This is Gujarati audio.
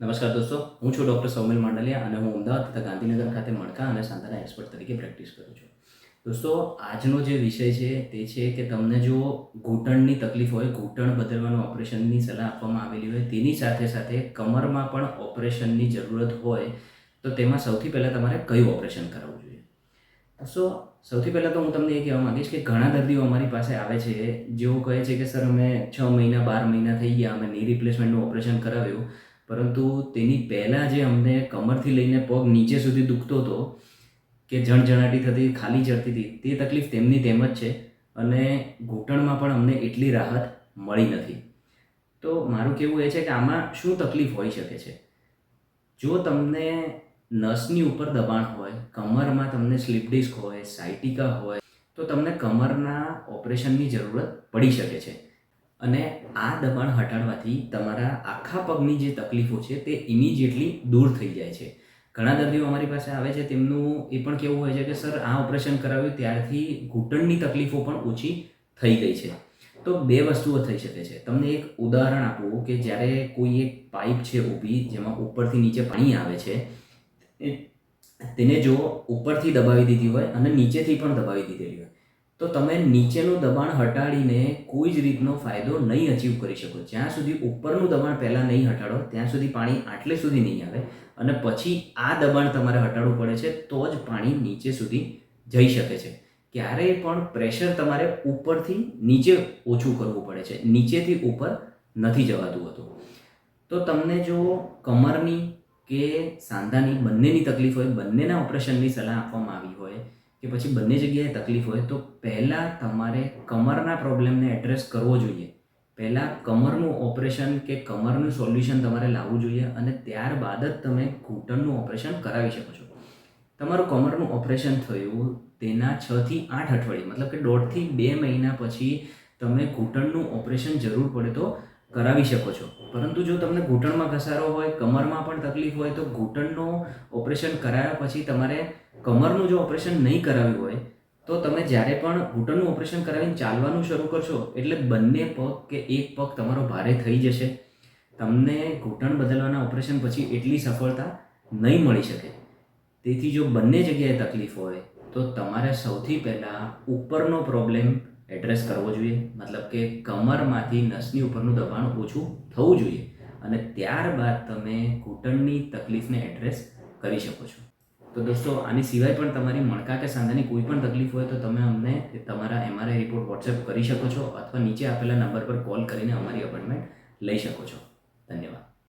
નમસ્કાર દોસ્તો, હું છું ડૉક્ટર સૌમિલ માંડલિયા અને હું અમદાવાદ તથા ગાંધીનગર ખાતે મણકા અને સાંધાના એક્સપર્ટ તરીકે પ્રેક્ટિસ કરું છું. દોસ્તો, આજનો જે વિષય છે તે છે કે તમને જો ઘૂંટણની તકલીફ હોય, ઘૂંટણ બદલવાનું ઓપરેશનની સલાહ આપવામાં આવેલી હોય, તેની સાથે સાથે કમરમાં પણ ઓપરેશનની જરૂરત હોય, તો તેમાં સૌથી પહેલાં તમારે કયું ઓપરેશન કરાવવું જોઈએ? દોસ્તો, સૌથી પહેલાં તો હું તમને એ કહેવા માંગીશ કે ઘણા દર્દીઓ અમારી પાસે આવે છે, જેઓ કહે છે કે, સર, અમે છ મહિના, બાર મહિના થઈ ગયા, અમે ની રિપ્લેસમેન્ટનું ઓપરેશન કરાવ્યું પરંતુ તેની પહેલાં જે અમને કમરથી લઈને પગ નીચે સુધી દુખતો હતો, કે જણજણાટી થતી, ખાલી ચડતી હતી, તે તકલીફ તેમની તેમ જ છે અને ઘૂંટણમાં પણ અમને એટલી રાહત મળી નથી. તો મારું કહેવું એ છે કે આમાં શું તકલીફ હોઈ શકે છે? જો તમને નસની ઉપર દબાણ હોય, કમરમાં તમને સ્લીપ ડિસ્ક હોય, સાયટિકા હોય, તો તમને કમરના ઓપરેશનની જરૂરત પડી શકે છે. અને આ દબાણ હટાડવાથી તમારા આખા પગની જે તકલીફો છે તે ઇમિજિએટલી દૂર થઈ જાય છે. ઘણા દર્દીઓ અમારી પાસે આવે છે, તેમનું એ પણ કેવું હોય છે કે, સર, આ ઓપરેશન કરાવ્યું ત્યારથી ઘૂંટણની તકલીફો પણ ઓછી થઈ ગઈ છે. તો બે વસ્તુઓ થઈ શકે છે. તમને એક ઉદાહરણ આપું કે જ્યારે કોઈ એક પાઇપ છે ઊભી જેમાં ઉપરથી નીચે પાણી આવે છે તેને જો ઉપરથી દબાવી દીધી હોય અને નીચેથી પણ દબાવી દીધેલી હોય તો તમે નીચેનું દબાણ હટાડીને કોઈ જ રીતનો ફાયદો નહીં અચીવ કરી શકો. જ્યાં સુધી ઉપરનું દબાણ પહેલાં નહીં હટાડો, ત્યાં સુધી પાણી આટલે સુધી નહીં આવે અને પછી આ દબાણ તમારે હટાડવું પડે છે, તો જ પાણી નીચે સુધી જઈ શકે છે. ક્યારેય પણ પ્રેશર તમારે ઉપરથી નીચે ઓછું કરવું પડે છે. નીચેથી ઉપર નથી જવાતું હતું. તો તમને જો કમરની કે સાંધાની બંનેની તકલીફ હોય, બંનેના ઓપરેશનની સલાહ આપવામાં આવી હોય કે પછી બંને જગ્યાએ તકલીફ હોય, તો પહેલાં તમારે કમરના પ્રોબ્લેમને એડ્રેસ કરવો જોઈએ. પહેલાં કમરનું ઓપરેશન કે કમરનું સોલ્યુશન તમારે લાવવું જોઈએ અને ત્યારબાદ જ તમે ઘૂંટણનું ઓપરેશન કરાવી શકો છો. તમારું કમરનું ઓપરેશન થયું તેના છથી આઠ અઠવાડિયે, મતલબ કે દોઢથી બે મહિના પછી તમે ઘૂંટણનું ઓપરેશન જરૂર પડે તો કરાવી શકો છો. પરંતુ જો તમને ઘૂંટણમાં ઘસારો હોય, કમરમાં પણ તકલીફ હોય, તો ઘૂંટણનું ઓપરેશન કરાવ્યા પછી તમારે કમરનું જો ઓપરેશન નહીં કરાવ્યું હોય, તો તમે જ્યારે પણ ઘૂંટણનું ઓપરેશન કરાવીને ચાલવાનું શરૂ કરશો, એટલે બંને પગ કે એક પગ તમારો ભારે થઈ જશે. તમને ઘૂંટણ બદલવાના ઓપરેશન પછી એટલી સફળતા નહીં મળી શકે. તેથી જો બંને જગ્યાએ તકલીફ હોય, તો તમારે સૌથી પહેલાં ઉપરનો પ્રોબ્લેમ એડ્રેસ કરવો જોઈએ. મતલબ કે કમરમાંથી નસની ઉપરનું દબાણ ઓછું થવું જોઈએ. અને ત્યારબાદ તમે ઘૂંટણની તકલીફને એડ્રેસ કરી શકો છો. તો દોસ્તો, આની સિવાય પણ તમારી મણકા કે સાંધાની કોઈ પણ તકલીફ હોય તો તમે અમને તમારા એમઆરઆઈ રિપોર્ટ વોટ્સએપ કરી શકો છો અથવા નીચે આપેલા નંબર પર કોલ કરીને અમારી અપોઇન્ટમેન્ટ લઈ શકો છો. ધન્યવાદ.